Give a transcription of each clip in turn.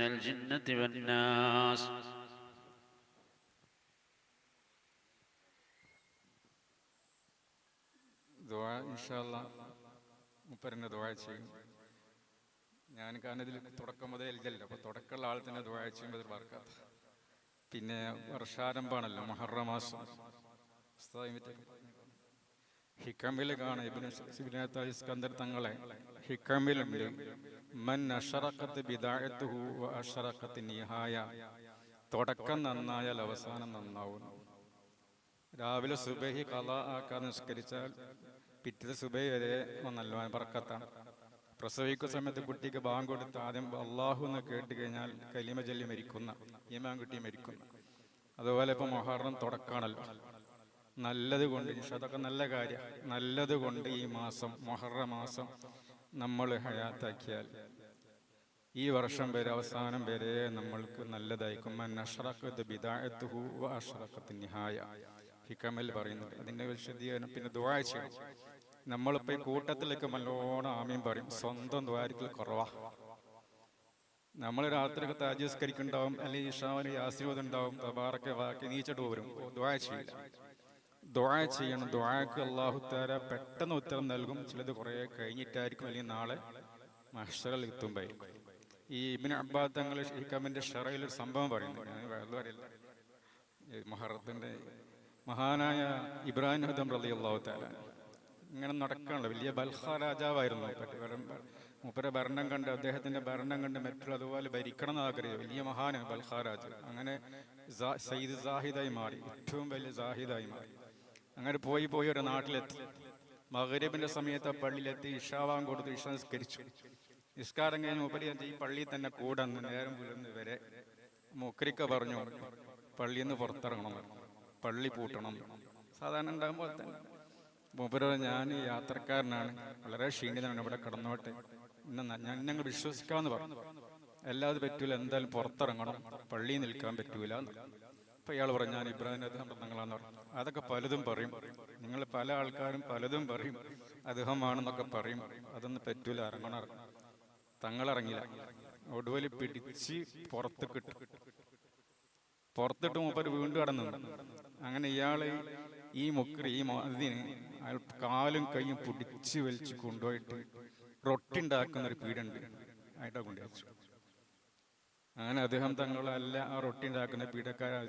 من الجنة والناس ദുആ ഇൻഷാല്ല മുപ്പരനെ ദുആ ചെയ്യും ഞാൻ കാരണം ഇതിൽ തുടക്കം മുതൽ ഇല്ലല്ലോ അപ്പൊ തുടക്കമുള്ള ആൾ തന്നെ ദുആ ചെയ്യുമ്പോൾ ഇത് വർക്കാത്ത പിന്നെ വർഷാരംഭമാണല്ലോ മഹറ മാസം ഉസ്താദ് മറ്റേ ഹിക്കമിൽ കാണാം ഇബ്നു സിബിനാത്ത ഇസ്കന്ദർ തങ്ങളെ ഹിക്കമിലുണ്ട് മൻ നിഹായ. തുടക്കം നന്നായാൽ അവസാനം നന്നാവും. രാവിലെ സുബഹി കല ആക്കാൻ നിസ്കരിച്ചാൽ പിറ്റേ സുബൈ വരെ നല്ലവാൻ പറക്കത്താണ് പ്രസവിക്കുന്ന സമയത്ത് കുട്ടിക്ക് ബാങ്ക് കൊടുത്ത് ആദ്യം അള്ളാഹു എന്ന് കേട്ട് കഴിഞ്ഞാൽ കലിമ ചൊല്ലി മരിക്കുന്ന ഈമാൻ കുട്ടി മരിക്കുന്നു അതുപോലെ ഇപ്പൊ മൊഹറം തുടക്കാണല്ലോ നല്ലത് കൊണ്ട് അതൊക്കെ നല്ല കാര്യം. നല്ലത് കൊണ്ട് ഈ മാസം മൊഹറ മാസം നമ്മൾ ഹയാത്താക്കിയാൽ. ഈ വർഷം വരെ അവസാനം വരെ നമ്മൾക്ക് നല്ലതായിരിക്കും. ഹിക്കമൽ പറയുന്നുണ്ട്. അതിന്റെ വിശദീകരണം പിന്നെ ദുആ ചെയ്യണം. നമ്മളിപ്പോ ഈ കൂട്ടത്തിലേക്ക് നല്ലോണം ആമയും പറയും. സ്വന്തം ദ്വാരത്തിൽ കുറവാ. നമ്മൾ രാത്രിയൊക്കെ താജസ്കരിക്കുണ്ടാവും അല്ലെങ്കിൽ ഇഷാവിന് യാസിനോദ് ഉണ്ടാവും തബാറൊക്കെ വാക്കി നീച്ചിട്ട് പോരും. ദ്വാ ചെയ്യില്ല. ദ്വാ ചെയ്യണം. ദുആക്ക് അള്ളാഹു താര പെട്ടെന്ന് ഉത്തരം നൽകും. ചിലത് കുറേ കഴിഞ്ഞിട്ടായിരിക്കും. അല്ലെങ്കിൽ നാളെ മഷറിൽ എത്തുമ്പോൾ ഈ ഇബിൻ അബ്ബാദ് തങ്ങൾ ഷീഖാമിന്റെ ഷറയിൽ ഒരു സംഭവം പറയുന്നു ഞാൻ ഈ മഹാനായ ഇബ്രാഹിം ഹദം റലി അള്ളാഹു താല ഇങ്ങനെ നടക്കാനുള്ള വലിയ ബൽഹ രാജാവായിരുന്നു. മൂപ്പര ഭരണം- കണ്ട് അദ്ദേഹത്തിന്റെ ഭരണം കണ്ട് മറ്റുള്ള അതുപോലെ ഭരിക്കണം എന്ന് ആഗ്രഹിച്ചു വലിയ മഹാന് ബൽഹ രാജ. അങ്ങനെ സയ്യിദ് സാഹിദായി മാറി. ഏറ്റവും വലിയ സാഹിദായി മാറി. അങ്ങനെ പോയി പോയി ഒരു നാട്ടിലെത്തി. മകരീബിന്റെ സമയത്ത് പള്ളിയിലെത്തി ഇഷാവാൻ കൊടുത്ത് ഇഷ നിസ്കരിച്ചു. നിസ്കാരം കഴിഞ്ഞ് ഉപരി ഈ പള്ളിയിൽ തന്നെ കൂടെ നിന്ന് നേരം പുലർന്ന് വരെ മുക്രിക്ക പറഞ്ഞു പള്ളിയിൽ നിന്ന് പുറത്തിറങ്ങണം പള്ളി പൂട്ടണം. സാധാരണ ഉണ്ടാകുമ്പോൾ തന്നെ. മൂപ്പര് ഞാൻ യാത്രക്കാരനാണ് വളരെ ക്ഷീണിതനാണ് ഇവിടെ കിടന്നോട്ടെ. ഇന്ന ഞാൻ ഞങ്ങൾ വിശ്വസിക്കാന്ന് പറഞ്ഞു. അല്ലാതെ പറ്റൂല എന്തായാലും പുറത്തിറങ്ങണം പള്ളിയിൽ നിൽക്കാൻ പറ്റൂല അപ്പൊ ഇയാൾ പറഞ്ഞു ഞാൻ ഇബ്രാഹിം അദ്ദേഹം തങ്ങളാന്ന് പറഞ്ഞു. അതൊക്കെ പലതും പറയും. നിങ്ങൾ പല ആൾക്കാരും പലതും പറയും. അദ്ദേഹമാണെന്നൊക്കെ പറയും. അതൊന്നും പറ്റൂല ഇറങ്ങണം തങ്ങളിറങ്ങില്ല ഒടുവിൽ പിടിച്ച് പുറത്ത് കിട്ടും പുറത്തിട്ട് മൂപ്പര് വീണ്ടും കടന്നു അങ്ങനെ ഇയാൾ ഈ മുക്കറി ഈ മതിന് അയാൾ കാലും കൈയും പിടിച്ച് വലിച്ച് കൊണ്ടുപോയിട്ട് റൊട്ടി ഉണ്ടാക്കുന്ന ഒരു പീടുണ്ട്. ആയിട്ടാ കൊണ്ടുവച്ചു അങ്ങനെ അദ്ദേഹം തങ്ങളല്ല ആ റൊട്ടി ഉണ്ടാക്കുന്ന പീഡക്കാരെ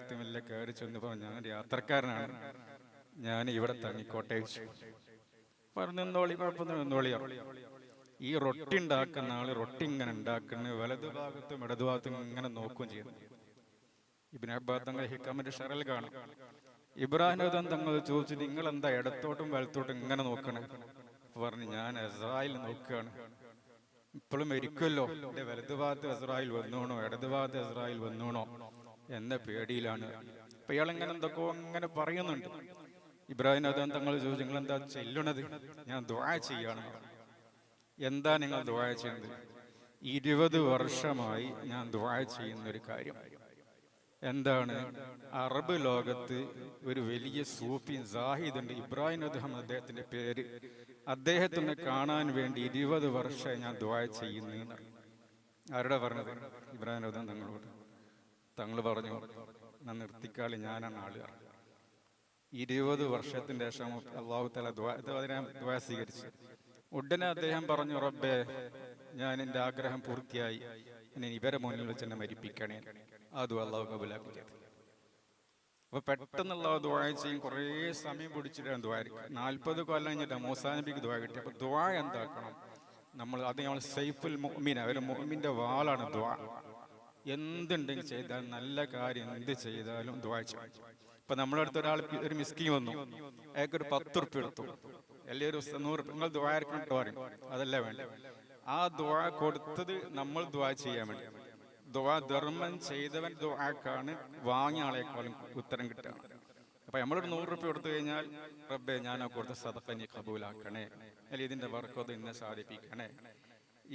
കയറി ചെന്ന് പറഞ്ഞു ഞാൻ യാത്രക്കാരനാണ്. ഞാൻ ഇവിടെ തങ്ങിക്കോട്ടെ പറഞ്ഞു നിന്നോളി കുഴപ്പമൊന്നും ഈ റൊട്ടി ഉണ്ടാക്കുന്ന ആൾ റൊട്ടി ഇങ്ങനെ ഉണ്ടാക്കുന്ന വലതു ഭാഗത്തും ഇടതു ഭാഗത്തും ഇങ്ങനെ നോക്കുകയും ചെയ്യുന്നു ഇബിൻ ഷറൽ കാണും. ഇബ്രാഹിം തങ്ങൾ ചോദിച്ചു നിങ്ങൾ എന്താ ഇടത്തോട്ടും വലത്തോട്ടും ഇങ്ങനെ നോക്കണേ? പറഞ്ഞു ഞാൻ എസ്രായിൽ നോക്കുകയാണ്. ഇപ്പോഴും മരിക്കുമല്ലോ എന്റെ വലതുഭാഗത്ത് ഇസ്രായേൽ വന്നോണോ ഇടതുഭാഗത്ത് ഇസ്രായേൽ വന്നോണോ എന്ന പേടിയിലാണ്. അപ്പൊ ഇയാൾ ഇങ്ങനെ എന്തൊക്കെ അങ്ങനെ പറയുന്നുണ്ട്. ഇബ്രാഹിം അദ്ദേഹം തങ്ങൾ ചോദിച്ചു നിങ്ങൾ എന്താ ചെല്ലണത്? ഞാൻ ദ്വാ ചെയ്യാണ്. എന്താ നിങ്ങൾ ദ്വാ ചെയ്യുന്നത് ഇരുപത് വർഷമായി ഞാൻ ദ്വാ ചെയ്യുന്ന ഒരു കാര്യം. എന്താണ്? അറബ് ലോകത്ത് ഒരു വലിയ സൂഫി സാഹിദ് ഉണ്ട്. ഇബ്രാഹിം അദ്ദേഹം അദ്ദേഹത്തിന്റെ പേര് അദ്ദേഹത്തിനെ കാണാൻ വേണ്ടി ഇരുപത് വർഷം ഞാൻ ദ്വാ ചെയ്യുന്നു. ആരുടെ പറഞ്ഞത്? ഇബ്രാഹിം രഥം തങ്ങളോട്. തങ്ങൾ പറഞ്ഞു ഞാൻ നിർത്തിക്കാളി ഞാനാണ് ആൾ. ഇരുപത് വർഷത്തിന്റെ ശേഷം അള്ളാഹു തല ദ്വാ സ്വീകരിച്ചു. ഉടനെ അദ്ദേഹം പറഞ്ഞു റബ്ബേ ഞാൻ എന്റെ ആഗ്രഹം പൂർത്തിയായി. ഇവരെ മുന്നിൽ വെച്ച് എന്നെ മരിപ്പിക്കണേ. അതും അള്ളാഹു കബുലാക്കി. അപ്പൊ പെട്ടെന്നുള്ള ദ്വാ ചെയ്യും കുറേ സമയം പിടിച്ചിട്ടാണ് ദ്വാ നാൽപ്പത് കൊല്ലം കഴിഞ്ഞിട്ട് മൂസാ നബിക്ക് ദ്വാ കിട്ടി. അപ്പൊ ദ്വാ എന്താക്കണം? നമ്മൾ അത് നമ്മൾ സൈഫുൽ മുഅ്മിൻ അവരെ മുഅ്മിന്റെ വാളാണ് ദ്വാ. എന്തുണ്ടെങ്കിൽ ചെയ്താൽ നല്ല കാര്യം എന്ത് ചെയ്താലും ദ്വാ ഇപ്പൊ നമ്മുടെ അടുത്ത് ഒരാൾ ഒരു മിസ്കി വന്നു. അയാൾക്ക് ഒരു പത്ത് ഉറുപ്പ് എടുത്തു. അല്ലെ ഒരു നൂറ് നിങ്ങൾ ദ്വാ ഇറക്കണം പറയും. അതല്ല വേണ്ട ആ ദ്വാ കൊടുത്തത് നമ്മൾ ദ്വാ ചെയ്യാൻ വേണ്ടി. ദ്വാ ധർമ്മം ചെയ്തവൻ ദുവാക്കാണ് വാങ്ങിയ ആളെക്കാളും ഉത്തരം കിട്ടുക. അപ്പൊ നമ്മളൊരു നൂറ് റുപ്യ കൊടുത്തു കഴിഞ്ഞാൽ റബ്ബെ ഞാൻ ആ കൊടുത്ത സദക്ക നീ കബൂലാക്കണേ അല്ലെങ്കിൽ ഇതിന്റെ വർക്കത് എന്നെ സാധിപ്പിക്കണേ.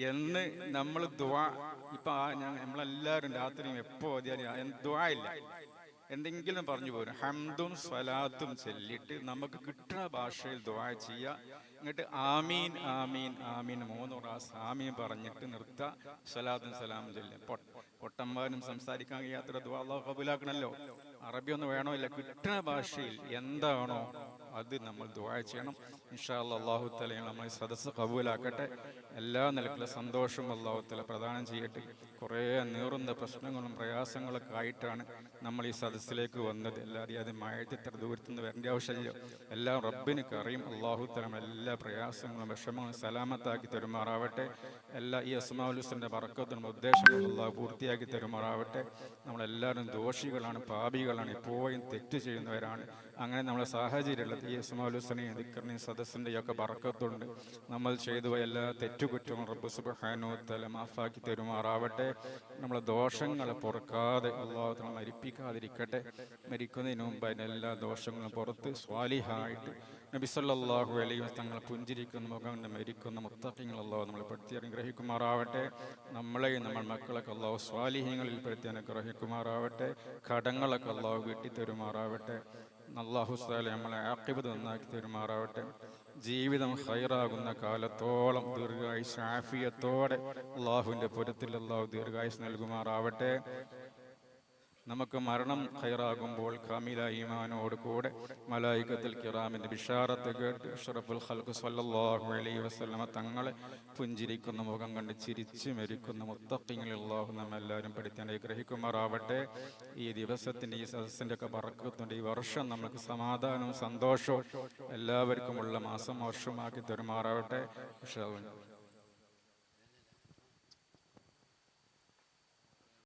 എന്ന് നമ്മൾ ദുവാ ഇപ്പൊ നമ്മളെല്ലാവരും രാത്രിയും എപ്പോ ദ്വാ ഇല്ല. എന്തെങ്കിലും പറഞ്ഞു പോരും. ഹംദും സ്വലാത്തും ചൊല്ലിട്ട് നമുക്ക് കിട്ടുന്ന ഭാഷയിൽ ദ്വാ ചെയ്യുക എന്നിട്ട് ആമീൻ ആമീൻ ആമീൻ മൂന്ന് പ്രാവശ്യം ആമീൻ പറഞ്ഞിട്ട് നിർത്താ. സ്വലാത്തും സലാമും ചൊല്ലുക പൊട്ട വർത്തമാനം സംസാരിക്കാൻ യാത്ര ദുആ അള്ളാഹു കബൂലാക്കണല്ലോ. അറബി ഒന്നും വേണോ ഇല്ല കിട്ടുന്ന ഭാഷയിൽ എന്താണോ അത് നമ്മൾ ദുആ ചെയ്യണം. ഇൻഷാ അള്ളാഹു തല നമ്മൾ സദസ്സ് കബൂലാക്കട്ടെ. എല്ലാ നിലക്കുള്ള സന്തോഷവും അള്ളാഹുത്തല തല പ്രദാനം ചെയ്യട്ടെ. കുറേ നീറുന്ന പ്രശ്നങ്ങളും പ്രയാസങ്ങളൊക്കെ ആയിട്ടാണ് നമ്മൾ ഈ സദസ്സിലേക്ക് വന്നത്. എല്ലാവരെയും അത് മായത്തി ഇത്ര ദൂരത്തു നിന്ന് വരേണ്ട ആവശ്യമില്ല. എല്ലാം റബ്ബിനൊക്കെ അറിയും അള്ളാഹു തലം എല്ലാ പ്രയാസങ്ങളും വിഷമങ്ങളും സലാമത്താക്കി തരുമാറാവട്ടെ. എല്ലാ ഈ അസ്മാലുസിന്റെ വറക്കത്തിനും ഉദ്ദേശങ്ങളും അള്ളാഹു പൂർത്തിയാക്കി തരുമാറാവട്ടെ. നമ്മളെല്ലാവരും ദോഷികളാണ് പാപികളാണ് എപ്പോഴും തെറ്റ് ചെയ്യുന്നവരാണ്. അങ്ങനെ നമ്മളെ സാഹചര്യമുള്ളത് ഈ അസ്മാലുസിനെയും ദിക്കറിനെയും സദസ്സിന്റെയൊക്കെ വറക്കത്തുണ്ട് നമ്മൾ ചെയ്തു എല്ലാ എല്ലാ തെറ്റുകുറ്റവും റബ്ബ് സുബഹാനോ തല മാഫാക്കി തരുമാറാവട്ടെ. നമ്മളെ ദോഷങ്ങളെ പൊറുക്കാതെ അള്ളാഹു നമ്മൾ മരിപ്പിക്കാതിരിക്കട്ടെ. മരിക്കുന്നതിന് മുമ്പ് അതിനെല്ലാ ദോഷങ്ങളും പുറത്ത് സ്വാലിഹായിട്ട് നബി സല്ലല്ലാഹു അലൈഹി തങ്ങൾ പുഞ്ചിരിക്കുന്ന മുഖം മരിക്കുന്ന മുത്തഖിങ്ങൾ അള്ളാഹു നമ്മളെ പെടുത്തി അനുഗ്രഹിക്കുമാറാവട്ടെ. നമ്മളെയും നമ്മൾ മക്കളൊക്കെ അള്ളാഹു സ്വാലിഹ്യങ്ങളിൽ പെടുത്തി അനുഗ്രഹിക്കുമാറാവട്ടെ. കടങ്ങളൊക്കെ അള്ളാഹു വീട്ടി തരുമാറാവട്ടെ അള്ളാഹു സാലെ നമ്മളെ ആക്കിബത് നന്നാക്കി തീരുമാറാവട്ടെ. ജീവിതം ഹൈറാകുന്ന കാലത്തോളം ദീർഘായുസ് ആഫിയത്തോടെ അള്ളാഹുവിന്റെ പുരത്തിൽ അള്ളാഹു ദീർഘായുസ് നൽകുമാറാവട്ടെ. നമുക്ക് മരണം ഖൈറാകുമ്പോൾ കാമില ഈമാനോട് കൂടെ മലായികത്തിൽ കിറാമിന്റെ ബിഷാറത്ത് കേട്ട് ഷറഫുൽ ഖൽഖ് സല്ലാഹു അലൈഹി വസ്ലമ തങ്ങളെ പുഞ്ചിരിക്കുന്ന മുഖം കണ്ട് ചിരിച്ചു മരിക്കുന്ന മുത്തഖിങ്ങളിൽ അല്ലാഹു നമ്മെല്ലാവരും പഠിക്കാൻ ഗ്രഹിക്കുമാറാവട്ടെ. ഈ ദിവസത്തിന്റെ ഈ സദസ്സിന്റെ ഒക്കെ പറക്കത്തിന്റെ ഈ വർഷം നമുക്ക് സമാധാനവും സന്തോഷവും എല്ലാവർക്കുമുള്ള മാസം വർഷമാക്കി തരുമാറാവട്ടെ. അല്ലാഹ്.